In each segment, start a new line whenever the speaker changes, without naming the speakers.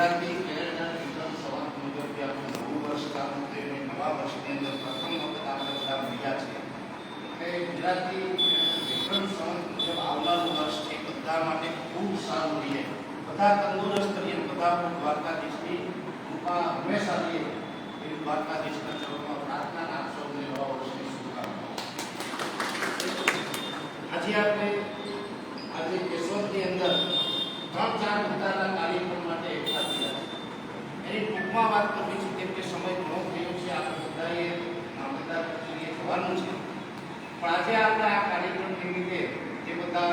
Gujarati calendar Vikram Samvat મુજબ જે આપણું વર્ષ ચાલુ થયું નવા વર્ષની અંદર પ્રથમ વખત આપણે મળ્યા છે એટલે ગુજરાતી મુજબ આવનારું વર્ષ છે બધા માટે ખૂબ સારું રહીએ. બધા તંદુરસ્ત રહીએ બધા દ્વારકાધીશની કૃપા હંમેશા રહીએ એવી દ્વારકાધીશના ચરણમાં પ્રાર્થના અને આપ સૌને નવા વર્ષની શુભકામનાઓ. આજે આપણે આજે કેશોદની અંદર ત્રણ ચાર મુદ્દાના કાર્યક્રમ માટે એની ટૂંકમાં વાત કરવી છે કેમ કે સમય ઘણો થયો છે, આપણે બધાએ બધા કચેરીએ જવાનું છે. પણ આજે આપણે આ કાર્યક્રમ નિમિત્તે જે બધા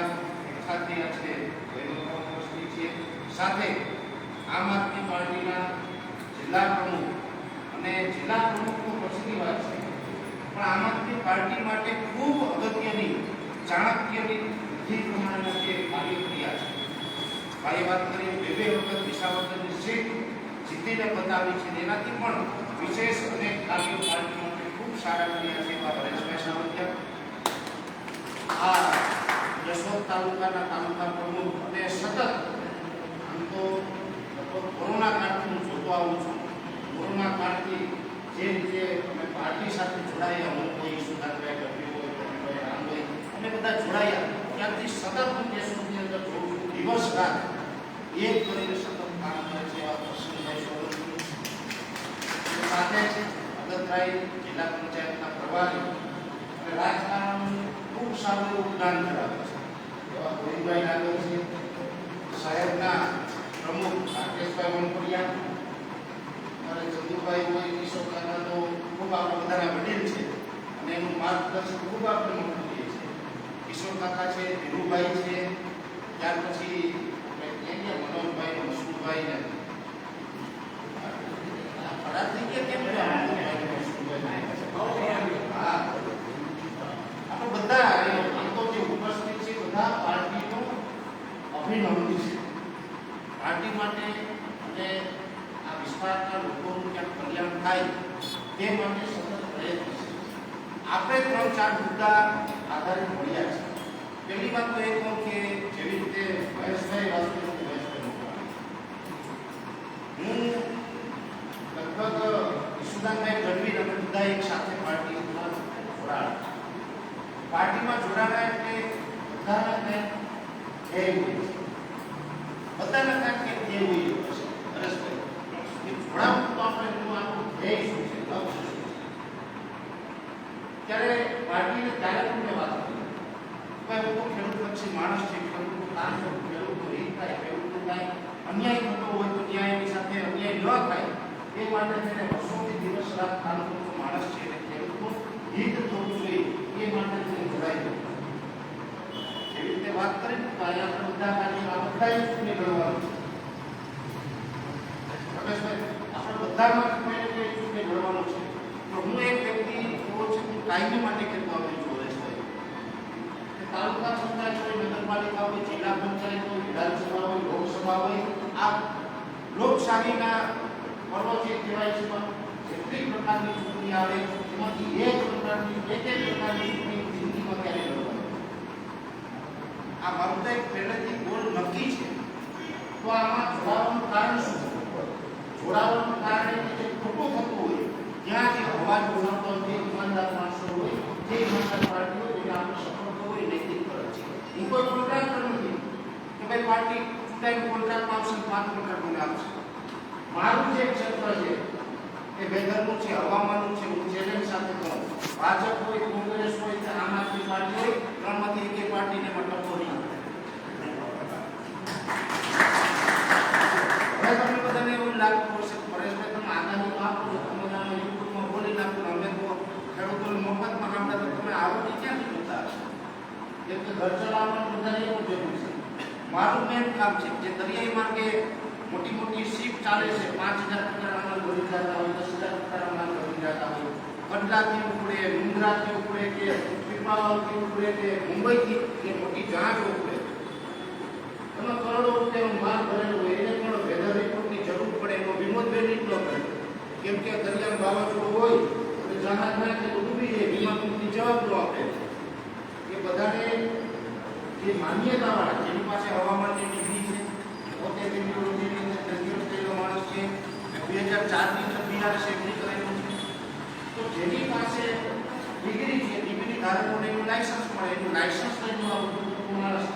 એકઠા થયા છે, સાથે આમ આદમી પાર્ટીના જિલ્લા પ્રમુખ અને જિલ્લા પ્રમુખનું પછીની વાત છે. પણ આમ આદમી પાર્ટી માટે ખૂબ અગત્યની, ચાણક્યની બુદ્ધિ પ્રમાણેના જે કાર્ય છે. ભાઈ વાત કરીએ બે બે વખત વિસાવદરની સીટ જીતીને બતાવી છે. તેનાથી પણ વિશેષ અનેક કાર્યો પાર્ટી માટે ખૂબ સારા કર્યા છે. એવા હરેશભાઈ સાવલિયા આ જસોદ તાલુકાના તાલુકા પ્રમુખ અને સતત આમ તો કોરોના કાળથી હું જોતો આવું છું. કોરોના કાળથી જે રીતે અમે પાર્ટી સાથે જોડાયા, હું કોઈ સુધારભાઈ ગઢવી હોય ગઢવીભાઈ રામ હોય અમે બધા જોડાયા. ત્યારથી સતત હું દેશની અંદર જોઉં દિવસ રાત એક કરીને સતત કામ કરે છે એવા પ્રસન્નભાઈ સોલંકી સાથે છે અગતરાય જિલ્લા પંચાયતના પ્રભારી. અને રાજકારણનું ખૂબ સારું જ્ઞાન ધરાવે છે. એવા ગોવિંદભાઈ છે, સાહેબના પ્રમુખ રાકેશભાઈ વનપડિયા અને ચંદુભાઈ હોય કિશોરકાકા તો ખૂબ આપણા બધાના વડીલ છે. અને એનું માર્ગદર્શન ખૂબ આપણે મોટું લઈએ છીએ. કિશોર કાકા છે, ધીરુભાઈ છે, ત્યાર પછી ક્યાં મનોજભાઈ ને ને આ ફરાર થઈ ગયા કેમ ગયા મનોજભાઈ ને મસુરભાઈ? હા. આપણે બધા એ આમ તો જે ઉપસ્થિત છે બધા પાર્ટીનો અભિનંદન છે પાર્ટી માટે અને આ વિસ્તારના લોકોનું ક્યાંક કલ્યાણ થાય તે માટે સતત પ્રયત્ન છે આપણે ત્રણ ચાર મુદ્દા આધારિત મળ્યા છે. પહેલી વાત તો એ કહું કે જેવી રીતે મહેશભાઈ મહેશભાઈ હું લગભગ ઈશુદાનભાઈ ગઢવી અને બધા એક સાથે પાર્ટીમાં જોડાણ પાર્ટીમાં જોડાણા એટલે બધાના કંઈક ધ્યેય હોય બધાના કંઈક ધ્યેય હોય એ જોડાવું તો આપણે આપણું ધ્યેય શું છે? લક્ષ્ય ત્યારે પાર્ટીને ત્યારે તમને વાત કરી હું ખેડૂત લક્ષી માણસ છે, ખેડૂતનું કામ કરું હિત થાય, ખેડૂતનું કાંઈ અન્યાય થતો હોય તો ત્યાં એની સાથે અન્યાય ન થાય, એ માટે તેને વર્ષોથી દિવસ રાત કામ માણસ છે એટલે ખેડૂતનું હિત થવું જોઈએ, એ માટે તેને જોડાઈ ગયો. એવી રીતે વાત કરી તો અહીંયા બધા કાર્ય આ બધા ચૂંટણી લડવાનું છે. આપણે બધામાં કોઈ ને છે? તો એક વ્યક્તિ એવો છે કે કાયમી માટે કહેતો આવે જોડે છે. તાલુકા પંચાયત હોય, નગરપાલિકા હોય, જિલ્લા પંચાયત હોય, વિધાનસભા હોય, લોકસભા હોય, આ લોકશાહીના પર્વ જે કહેવાય છે પણ જેટલી પ્રકારની ચૂંટણી આવે, એમાંથી એક પ્રકારની, એક એક પ્રકારની ચૂંટણી જિંદગીમાં ક્યારે આ મારું તો એક પહેલેથી ગોલ નક્કી છે. તો આમાં જોડાવાનું કારણ શું? જોડાવાનું કારણ કે ખોટું થતું હોય જ્યાં જે અવાજ ઉઠાવતો હોય જે ઈમાનદાર માણસો હોય, જે ઈમાનદાર પાર્ટી હોય તેના આપણે સફળ હોય નૈતિક ફરજ છે. એ કોઈ કોન્ટ્રાક્ટર નથી કે ભાઈ પાર્ટી ટાઈમ કોન્ટ્રાક્ટ આપશે પાંચ કોન્ટ્રાક્ટ મને આપશે મારું જે ક્ષેત્ર છે, એ વેધરનું છે, હવામાનનું છે, હું ચેલેન્જ સાથે કહું ભાજપ હોય, કોંગ્રેસ હોય આમ આદમી પાર્ટી હોય, ત્રણમાંથી એક પાર્ટીને મતલબ ટપ્પો નહીં આપે. હવે તમને બધાને એવું લાગતું હશે કે પરેશભાઈ તમે આગાહી તો આપો છો તમે આમાં યુટ્યુબમાં બોલી નાખો ને અમે તો ખેડૂતોને મફતમાં કામ તો તમે આવડતી ક્યાંથી જોતા હશો કેમ કે ઘર ચલાવવાનું બધાને એવું જરૂર છે. મારું મેન કામ છે જે દરિયાઈ માર્ગે મોટી મોટી શિપ ચાલે છે. પાંચ હજાર માલ ભરી જતા હોય, દસ હજાર માલ ભરી જતા હોય. કંડલાથી ઉપડે, મુંદ્રાથી ઉપડે કે પીપાવાથી ઉપડે કે મુંબઈથી કે મોટી જહાજ ઉપડે. એમાં કરોડો રૂપિયાનો માલ ભરેલો હોય, એને પણ વેધર રિપોર્ટની જરૂર પડે, એનો વિનોદ બેનિટ ન કરે. કેમ કે દરિયાનું વાવાઝોડું હોય, તો જહાજ ના કે તો ડૂબી જાય, વીમા કંપની જવાબ ન આપે. એ બધાને જે માન્યતાવાળા જેની પાસે હવામાનની ડિગ્રી છે, પોતે મેટ્રોલોજીની અંદર ગ્રેજ્યુએટ થયેલો ચારની અંદર બીઆરએસ એગ્રી કરેલું છે. તો જેની પાસે ડિગ્રી છે ડિગ્રી ધારકોને એનું લાયસન્સ મળે, એનું લાયસન્સ લઈને આવતું માણસ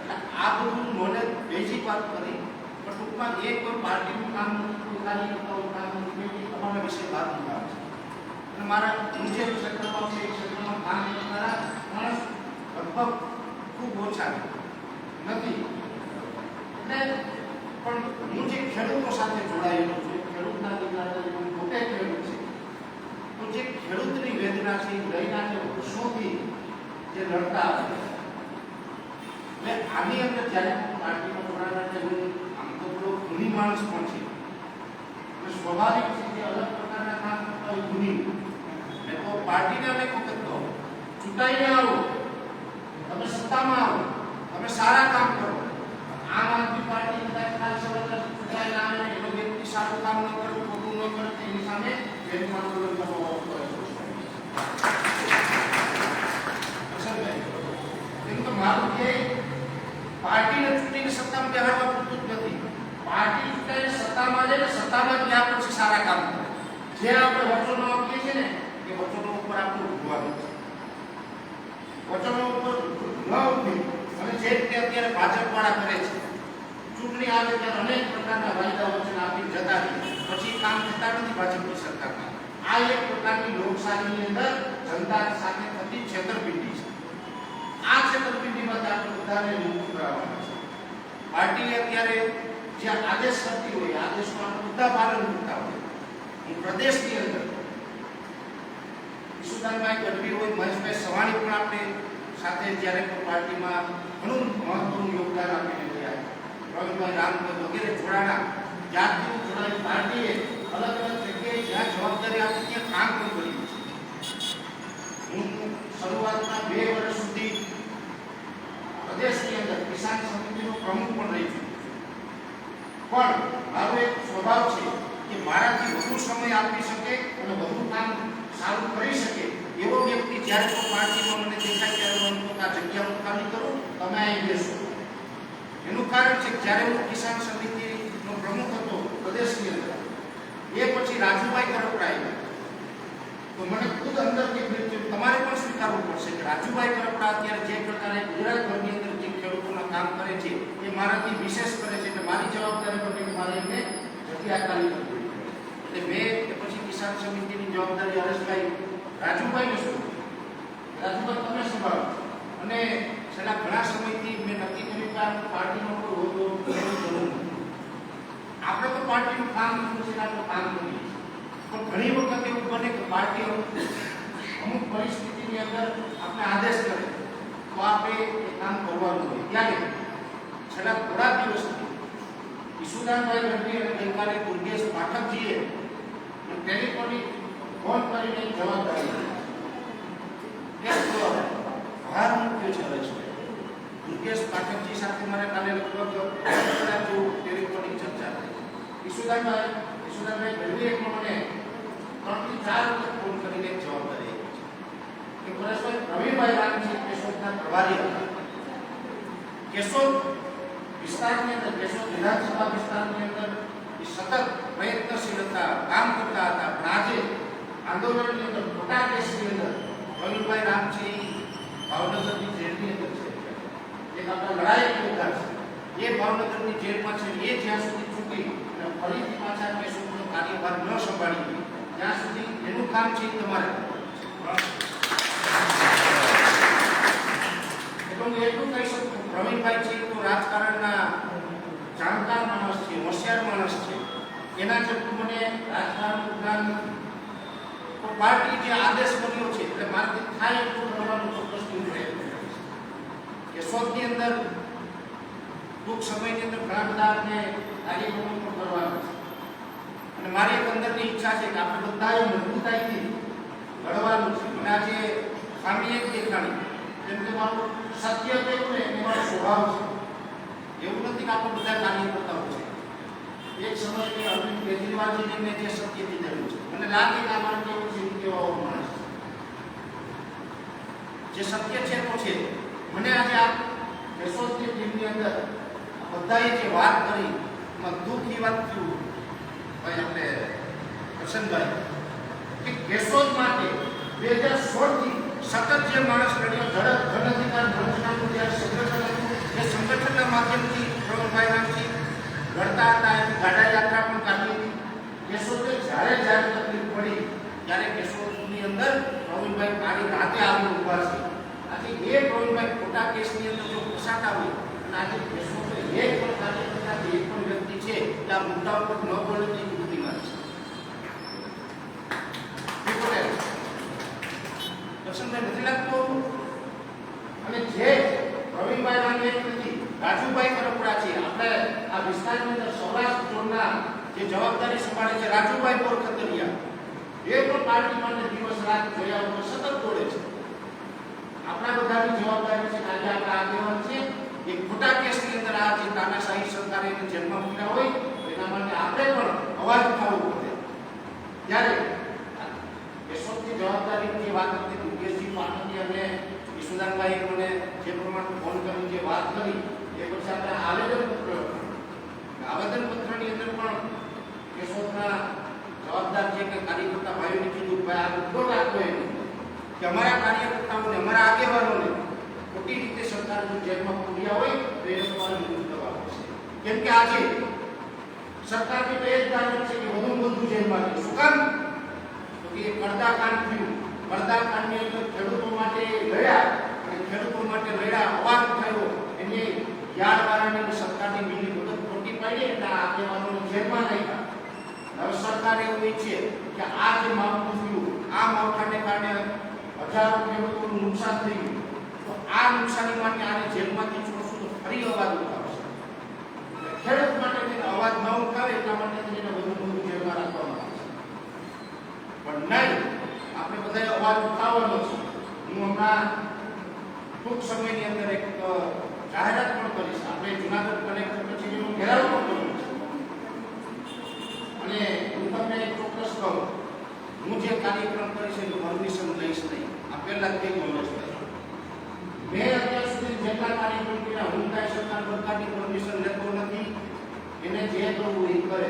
એટલે આ બધું નોલેજ બેઝિક વાત કરી, પણ ટૂંકમાં એક કોઈ પાર્ટીનું કામ પોતાનું તમારા વિશે વાત નહીં આવે છે. અને મારા બીજે ક્ષેત્રમાં છે એ ક્ષેત્રમાં કામ કરનારા માણસ લગભગ ખૂબ ઓછા નથી એટલે પણ હું જે ખેડૂતો સાથે જોડાયેલો છું ખેડૂતના દીકરા તરીકે હું પોતે ખેડૂત છે તો જે ખેડૂતની વેદના છે એ લઈના જે વર્ષોથી એટલે આની અંદર જ્યારે પાર્ટીમાં જોડાયેલા છે આમ તો થોડો ગુની માણસ પણ છે. સ્વાભાવિક છે કે અલગ પ્રકારના કામ કરતા હોય ગુની. મેં તો પાર્ટીને અમે વખત કહો, ચૂંટાઈને આવો, તમે સત્તામાં આવો, તમે સારા કામ કરો. આમ આદમી પાર્ટી કદાચ ખાલી સવાલ ચૂંટાયેલા આવે ને એનો વ્યક્તિ સારું કામ ન કરે ખોટું ન કરે તેની સામે જેનું આંદોલન કરવો પડે કેમ કે મારું ધ્યેય પાર્ટીને ચૂંટીને સત્તામાં બેહાડવા પૂરતું જ નથી પાર્ટી ચૂંટાઈને સત્તામાં જાય ને સત્તામાં જ ત્યાં પછી સારા કામ કરે જે આપણે વચનો આપીએ છીએ ને એ વચનો ઉપર આપણું ઉભવાનું છે વચનો ઉપર ન ઊભી અને જે રીતે અત્યારે ભાજપ વાળા કરે છે. ચૂંટણી આવે ત્યારે અનેક પ્રકારના વાયદા વચન આપી જતા રહે પછી કામ થતા નથી ભાજપની સરકારના આ એક પ્રકારની લોકશાહીની અંદર જનતા સાથે થતી છેતરપિંડી છે. આ છેતરપિંડીમાંથી આપણે બધાને મુક્ત કરાવવાના છે. પાર્ટી અત્યારે જે આદેશ કરતી હોય, આદેશમાં આપણે બધા પાલન કરતા હોય. હું પ્રદેશની અંદર ઈશુદાનભાઈ ગઢવી હોય, મહેશભાઈ સવાણી પણ આપણે સાથે જ્યારે પણ પાર્ટીમાં ઘણું મહત્વનું યોગદાન આપીને રહ્યા રવિભાઈ રામભાઈ વગેરે જોડાણા જાતિઓ હું પાર્ટીએ અલગ અલગ જગ્યાએ જ્યાં જવાબદારી આપી ત્યાં કામ પણ કર્યું છે. હું શરૂઆતના બે વર્ષ સુધી પ્રદેશની અંદર કિસાન સમિતિનો પ્રમુખ પણ રહી છું. પણ મારો એક સ્વભાવ છે કે મારાથી વધુ સમય આપી શકે અને વધુ કામ સારું કરી શકે એવો વ્યક્તિ જ્યારે પણ પાર્ટીમાં મને દેખાય, ત્યારે હું આ જગ્યા હું ખાલી કરું તમે લેશો એનું કારણ છે જ્યારે હું કિસાન સમિતિનો પ્રમુખ હતો પ્રદેશની અંદર, એ પછી રાજુભાઈ કરપડા આવ્યા. તો મને ખુદ અંદરથી મૃત્યુ તમારે પણ સ્વીકારવું પડશે કે રાજુભાઈ કરપડા અત્યારે જે પ્રકારે ગુજરાતભરની અંદર જે ખેડૂતોના કામ કરે છે, એ મારાથી વિશેષ કરે છે એટલે મારી જવાબદારી કે મારે એમને જગ્યા ખાલી કરવી એટલે મેં પછી કિસાન સમિતિની જવાબદારી હરેશભાઈ રાજુભાઈને શું રાજુભાઈ, તમે સંભાળો. અને છેલ્લા ઘણા સમયથી મેં નક્કી કર્યું કે આ પાર્ટીનો કોઈ હોદ્દો લેવાની જરૂર નથી આપણે તો પાર્ટીનું કામ કરવું છે એટલે આપણે કામ કરીએ છીએ. પણ ઘણી વખત એવું બને કે પાર્ટી અમુક પરિસ્થિતિની અંદર આપણે આદેશ કરે તો આપણે એ કામ કરવાનું હોય ત્યારે છેલ્લા થોડા દિવસથી ઈશુદાનભાઈ ગઢવી અને ગઈકાલે દુર્ગેશ પાઠકજીએ મને ટેલિફોનિક ફોન કરીને એક જવાબદારી આપી. એક ભાર મૂક્યો છે હરેશભાઈ દુર્ગેશ પાઠકજી સાથે મારે કાલે લગભગ એક જેવું ટેલિફોનિક ચર્ચા થઈ. ઈશુદાનભાઈ ઈશુદાનભાઈ ગઢવીએ પણ મને ત્રણથી ચાર વખત ફોન કરીને એક આપી. છે કે પરેશભાઈ રવિભાઈ રામજી કેશોદના પ્રભારી હતા. કેશોદ વિસ્તારની અંદર, કેશોદ વિધાનસભા વિસ્તારની અંદર એ સતત પ્રયત્નશીલ હતા, કામ કરતા હતા, પણ આજે આંદોલનની અંદર મોટા કેસની અંદર રવિભાઈ રામજી ભાવનગરની જેલની એ ભાવનગરની જેલમાં છે એ જ્યાં સુધી છૂટી અને ફરીથી પાછા કેશોદનો કાર્યભાર ન સંભાળી ત્યાં સુધી એનું કામ છે તમારે એટલે હું એટલું કહી શકું પ્રવીણભાઈ છે તો રાજકારણના જાણકાર માણસ છે, હોશિયાર માણસ છે. એના જેટલું મને રાજકારણનું જ્ઞાન પાર્ટી જે આદેશ કર્યો છે, એટલે મારાથી થાય એટલું કરવાનું ચોક્કસ કરીશ કેશોદની અંદર ટૂંક સમયની અંદર ઘણા બધા આપણે કાર્યક્રમો પણ કરવાના છે. અને મારી એક અંદરની ઈચ્છા છે કે આપણે બધાએ મજબૂતાઈથી લડવાનું છે. અને આજે ખામી એક દેખાણી જેમ કે મારું સત્ય કહેવું ને એ મારો સ્વભાવ છે. એવું નથી કે આપણે બધા કાર્ય કરતા હોય છે. એક સમય કે અરવિંદ કેજરીવાલજીને મેં જે સત્ય કીધેલું છે. મને લાગે કે આ મારે કેવું છે કેવો માણસ જે સત્ય છે તો છે મને આજે આ કેશોદની ટીમની અંદર બધાએ જે વાત કરી, એમાં દુઃખ એ વાત થયું ભાઈ આપણે પ્રસન્નભાઈ, કે કેશોદ માટે બે હજાર સોળથી સતત જે માણસ લડ્યો ધડક ધન અધિકાર ભ્રષ્ટાચારનું જે સંગઠન હતું, એ સંગઠનના માધ્યમથી પ્રમુખભાઈ રામજી લડતા હતા એની ગાડા યાત્રા પણ કાઢી હતી. કેશોદે જ્યારે જ્યારે તકલીફ પડી, ત્યારે કેશોદની અંદર પ્રવીણભાઈ મારી રાતે આવી ઊભા છે. આથી એ પ્રવીણભાઈ ખોટા કેસની અંદર જો ફસાતા હોય, અને આજે કેશોદ એક પણ સાથે થતા એક પણ વ્યક્તિ છે કે આ મુદ્દા ઉપર ન બોલે તે બુદ્ધિ પટેલ દર્શનભાઈ નથી લાગતું? અને જે પ્રવીણભાઈ નામે નથી રાજુભાઈ કરપડા છે, આપણે આ વિસ્તારની અંદર સૌરાષ્ટ્ર ઝોનના જે જવાબદારી સંભાળે છે, રાજુભાઈ પોરખતરિયા એ પણ પાર્ટી માટે દિવસ રાત જોયા વગર સતત દોડે છે. આપણા બધાની જવાબદારી છે આજે આપણા આગેવાન છે એ ખોટા કેસની અંદર આ જે તાનાશાહી સરકારે એને જેલમાં મૂક્યા હોય, એના માટે આપણે પણ અવાજ ઉઠાવવો પડે. ત્યારે યશવંતની જવાબદારીની વાત હતી દુર્ગેશજી પાટણની, અને ઈશુદાનભાઈ મને જે પ્રમાણે ફોન કરી જે વાત કરી, એ પછી આપણે આવેદનપત્ર આવેદનપત્રની અંદર પણ કેશોદના જવાબદાર જે કે કાર્યકર્તા ભાઈઓને કીધું, ભાઈ, આ મુદ્દો રાખવો એમ કે અમારા કાર્યકર્તાઓને, અમારા આગેવાનોને ખોટી રીતે સરકારની જેલમાં પૂર્યા હોય તો એ લોકોને મુક્ત પડશે કેમ કે આજે સરકારની તો એ જ ધારણા છે કે હું બધું જેલમાં છે. કામ? તો કે પડદા કાંડ થયું. પડદા કાંડની અંદર ખેડૂતો માટે લડ્યા અને ખેડૂતો માટે લડ્યા અવાજ થયો એને યાદવાળાને સરકારની બીજી મદદ ખોટી પાડી એટલે આ આગેવાનોને જેલમાં નાખ્યા હવે સરકાર એવું ઈચ્છે કે આ જે માવઠું થયું, આ માવઠાને કારણે હજારો ખેડૂતોનું નુકસાન થયું તો આ નુકસાની માટે આને જેલમાંથી છોડશું તો ફરી અવાજ ઉઠાવશે ખેડૂત માટે તેને અવાજ ન ઉઠાવે એટલા માટે તેને વધુ વધુ જેલમાં રાખવામાં આવે છે પણ નહીં આપણે બધાએ અવાજ ઉઠાવવાનો છે હું હમણાં ટૂંક સમયની અંદર એક જાહેરાત પણ કરીશ આપણે જુનાગઢ કલેક્ટર એનો ઘેરાવ પણ કરવો છે અને હું તમને ચોક્કસ કહું, હું જે કાર્યક્રમ કરીશ એનું પરમિશન લઈશ નહીં. આ પહેલા જ કહી દઉં છું. મેં અત્યાર સુધી જેટલા કાર્યક્રમ કર્યા હું કાંઈ સરકાર સરકારની પરમિશન લેતો નથી એને જે કરવું એ કરે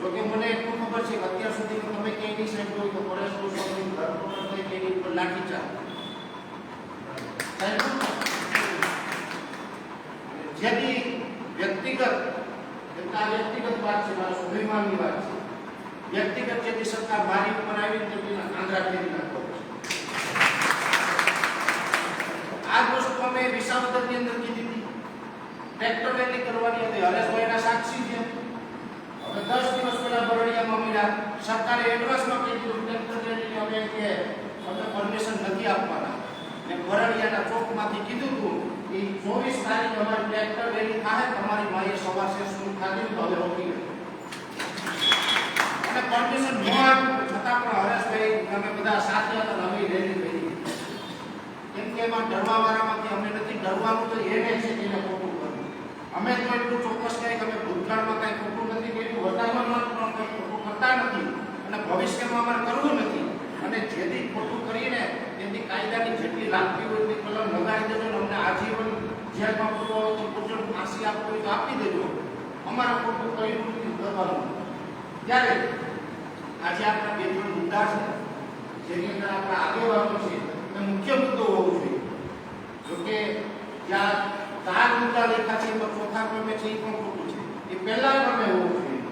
જોકે મને એટલું ખબર છે કે અત્યાર સુધી તમે ક્યાંય નહીં સાંભળ્યું હોય તો પરેશ ગોસ્વામી ધરપકડ થઈ કે એની ઉપર લાઠીચાર્જ સાંભળ્યું? જેથી વ્યક્તિગત એક આ વ્યક્તિગત વાત છે મારા સ્વાભિમાનની વાત છે વ્યક્તિગત જેથી સરકાર મારી ઉપર આવી ને તેના આંધ્રા ફેરી નાખો આ જ અમે વિસાવદરની અંદર કીધી હતી? ટ્રેક્ટર રેલી કરવાની હતી. હરેશભાઈના સાક્ષી છે. હવે દસ દિવસ પહેલા બરડિયામાં મળ્યા. સરકારે એડવાન્સમાં કીધું ટ્રેક્ટર રેલી અમે કે અમે પરમિશન નથી આપવાના. ને બરડિયાના ચોકમાંથી કીધું હતું કે ચોવીસ તારીખ અમારી ટ્રેક્ટર રેલી થાય, તમારી માએ સવાર શું ખાધી તો હવે રોકી અને પરમિશન ન આપ્યું છતાં પણ હરેશભાઈ અમે બધા સાથે હતા, નવી રેલી કેમ કે એમાં ડરવા વાળામાંથી અમે નથી, ડરવાનું તો એને છે એને ખોટું કરવું અમે તો એટલું ચોક્કસ કહીએ કે અમે ભૂતકાળમાં કાંઈ ખોટું નથી કર્યું વર્તમાનમાં પણ કંઈ ખોટું કરતા નથી અને ભવિષ્યમાં અમારે કરવું નથી. અને જેથી ખોટું કરીને એની કાયદાની જેટલી લાગતી હોય એટલી કલમ લગાવી દેજો અને અમને આજીવન જેલમાં પૂરવા હોય તો પૂરજો ફાંસી આપવું હોય તો આપી દેજો. અમારે ખોટું કર્યું નથી, કરવાનું ત્યારે આજે આપણા બે ત્રણ મુદ્દા છે, જેની અંદર આપણા આગેવાનો છે એ મુખ્ય મુદ્દો હોવો જોઈએ. જોકે જ્યાં ચાર મુદ્દા લેખા છે તો ચોથા ક્રમે છે એ પણ ખોટું છે. એ પહેલા ક્રમે હોવું જોઈએ.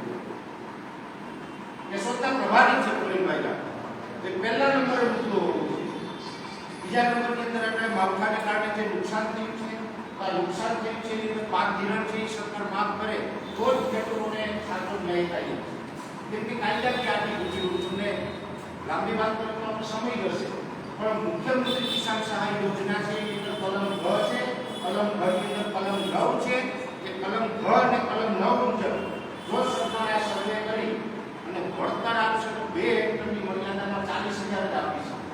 એ સ્વતઃ પ્રભારી છે પ્રવીણભાઈ એ પહેલા નંબરે મુદ્દો હોવો જોઈએ. બીજા નંબરની અંદર આપણે માવઠાને કારણે જે નુકસાન થયું છે આ નુકસાન થયું છે અંદર પાક ધિરાણ છે, એ સરકાર માફ કરે, તો જ ખેડૂતોને સાચો ન્યાય થાય. કેમ કે કાયદાની આટલી હું તમને લાંબી વાત કરવાનો સમય જશે પણ મુખ્યમંત્રી કિસાન સહાય યોજના છે, એની અંદર કલમ ઘ છે, કલમ ઘની અંદર કલમ નવ છે, એ કલમ ઘ અને કલમ નવ મુજબ જો સરકારે આ સર્વે કરી અને વળતર આપશે તો બે હેક્ટરની મર્યાદામાં ચાલીસ હજાર જ આપી શકે.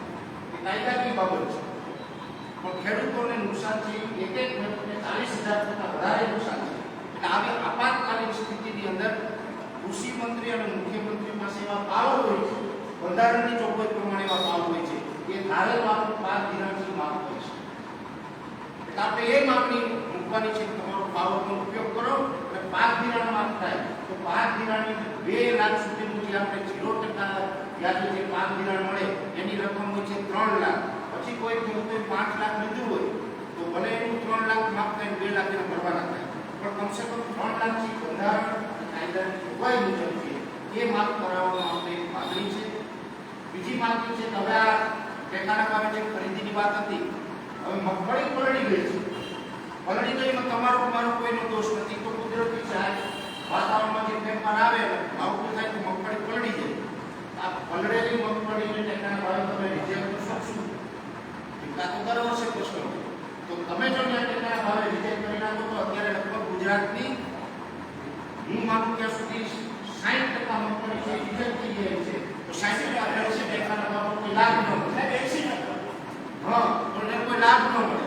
એ કાયદાની બાબત છે. પણ ખેડૂતોને નુકસાન છે, એક એક ખેડૂતને ચાલીસ હજાર કરતાં વધારે નુકસાન છે. એટલે આવી આપાતકાલીન સ્થિતિની અંદર કૃષિ મંત્રી અને મુખ્યમંત્રી પાસે એવા પાવર હોય છે. બંધારણની જોગવાઈ પ્રમાણે એવા પાવર હોય છે. કે તો આપણું પાક ધિરાણથી માફ કરી શકે. એટલે આપણે એ માગણી મૂકવાની છે તમારો પાવરનો ઉપયોગ કરો અને પાક ધિરાણ માફ થાય તો પાક ધિરાણની બે લાખ સુધીનું જે આપણે ઝીરો ટકા વ્યાજે જે પાક ધિરાણ મળે, એની રકમ હોય છે ત્રણ લાખ. પછી કોઈ ખેડૂતે પાંચ લાખ લીધું હોય, તો ભલે એનું ત્રણ લાખ માફ થાય બે લાખ એને ભરવાના થાય. પણ કમસે કમ ત્રણ લાખથી બંધારણ કાયદાની જોગવાઈ મુજબ છે એ માફ કરાવવામાં આપણે માગણી છે. બીજી માગણી છે તમે આ ટેકાના ભાવે જે ખરીદીની વાત હતી, હવે મગફળી પલળી ગઈ છે. પલળી ગઈ એમાં તમારો મારો કોઈનો દોષ નથી, તો કુદરતી સાહેબ વાતાવરણમાં જે ફેરફાર આવે, આવું થાય તો મગફળી પલળી જાય. આ પલળેલી મગફળીને ટેકાના ભાવે તમે રિજેક્ટ કરશો શું આ તો કરો હશે પ્રશ્નો તો તમે જો ત્યાં ટેકાના ભાવે રિજેક્ટ કરી નાખો, તો અત્યારે લગભગ ગુજરાતની, હું માનું ત્યાં સુધી સાઠ ટકા મગફળી છે રિજેક્ટ થઈ જાય છે. ટકા વર્ષે ટેકાના ભાવનો કોઈ લાભ ન મળે ટકા હા તો એને કોઈ લાભ ન મળે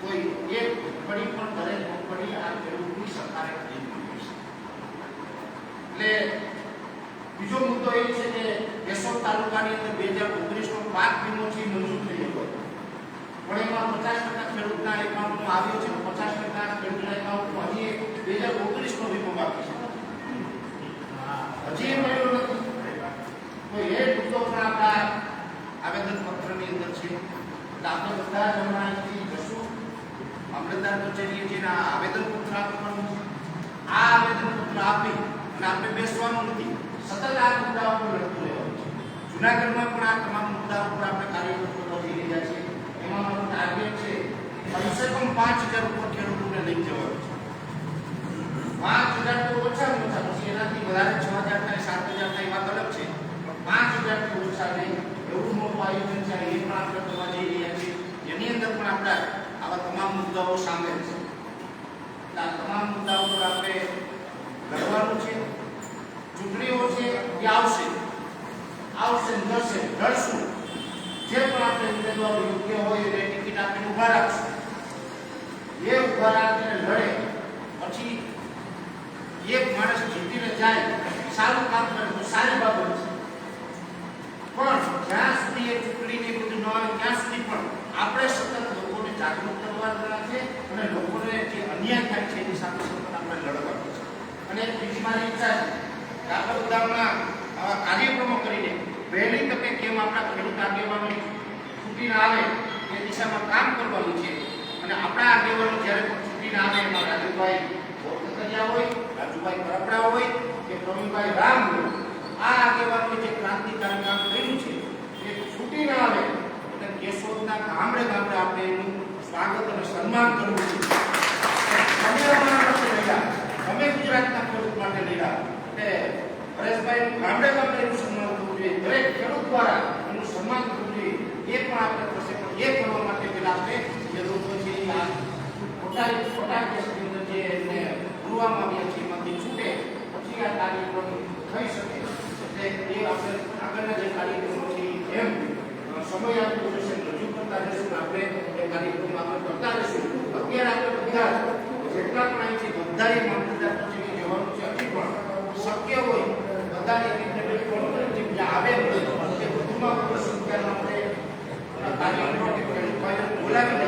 કોઈ એક મગફળી પણ દરેક મગફળી આ ખેડૂતની સરકારે ખરીદવી છે એટલે બીજો મુદ્દો એ છે કે કેશોદ તાલુકાની અંદર બે હજાર ઓગણીસનો પાક વીમો છે મંજૂર ગયો પણ એમાં પચાસ ટકા ખેડૂતના એકાઉન્ટમાં આવ્યો છે, પચાસ ટકા ખેડૂતના એકાઉન્ટમાં હજી બે હજાર ઓગણીસનો વીમો બાકી છે હજી એ મળ્યો નથી તો એ મુદ્દો પણ આપણા આવેદન પત્રની અંદર છે એટલે આપણે બધા જ હમણાં અહીંથી જશું મામલતદાર કચેરીએ જઈને આ આવેદન પત્ર આપવાનું છે આ આવેદન પત્ર આપી અને આપણે બેસવાનું નથી સતત આ મુદ્દા ઉપર લડતું રહેવાનું છે જુનાગઢમાં પણ આ તમામ મુદ્દા ઉપર આપણે કાર્યરત કરવા જઈ રહ્યા છીએ એમાં મારું ટાર્ગેટ છે કમસે કમ પાંચ હજાર ઉપર ખેડૂતોને લઈ જવાનું છે પાંચ હજાર તો ઓછામાં ઓછા પછી એનાથી વધારે છ હજાર થાય સાત હજાર થાય એ વાત અલગ છે પણ પાંચ હજારથી ઓછા નહીં એવું મોટું આયોજન છે એ પણ આપણે કરવા જઈ રહ્યા છીએ. એની અંદર પણ આપણા આવા તમામ મુદ્દાઓ સામેલ છે. આ તમામ મુદ્દાઓ પર આપણે લડવાનું છે, ચૂંટણીઓ છે, એ આવશે. આવશે લડશે લડશું. જે પણ આપણે ઉમેદવારો યોગ્ય હોય એને ટિકિટ આપીને ઊભા રાખશું. એ ઊભા રાખીને લડે, પછી એક માણસ જીતીને જાય, સારું કામ કરે તો સારી બાબત છે. પણ જ્યાં સુધી એ ચૂંટણીને બધું ન આવે, ત્યાં સુધી પણ આપણે સતત લોકોને જાગૃત કરવાના છે અને લોકોને જે અન્યાય થાય છે એની સામે સતત આપણે લડવાનું છે. અને બીજી મારી ઈચ્છા છે કે આપણે આવા કાર્યક્રમો કરીને વહેલી તકે કેમ આપણા ખેડૂત આગેવાનો ના આવે એ દિશામાં કામ કરવાનું છે. અને આપણા આગેવાનો જ્યારે પણ ચૂંટીને આવે એમાં રાજુભાઈ ભોગતરિયા હોય, રાજુભાઈ કરપડા હોય કે પ્રવીણભાઈ રામ હોય આ આગેવાનોએ જે ક્રાંતિકારી કામ કર્યું છે, એ છૂટીને આવે. એટલે કેશોદના ગામડે ગામડે આપણે એનું સ્વાગત અને સન્માન કરવું છે. અમે ગુજરાતના ખેડૂત માટે લીધા એટલે પરેશભાઈ ગામડે ગામડે એનું સન્માન કરવું જોઈએ. દરેક ખેડૂત દ્વારા એનું સન્માન કરવું જોઈએ. એ પણ આપણે થશે. પણ એ કરવા માટે પેલા આપણે જે લોકો છે આ પોતાની પોતા કેસની અંદર જે એમને પૂરવામાં આવ્યા છે, એમાંથી છૂટે. પછી આ કાર્યક્રમ થઈ શકે. એટલે એ આપણે જે કાર્યક્રમો છે એમ સમય આપતો જશે, રજૂ કરતા આપણે એ કાર્યક્રમ આગળ અત્યારે આપણે બધા જેટલા પણ અહીં છે બધાએ મામલતદાર કચેરી જવાનું છે, હજી પણ શક્ય હોય બધાએ આવે કે વધુમાં વધુ સંખ્યામાં આપણે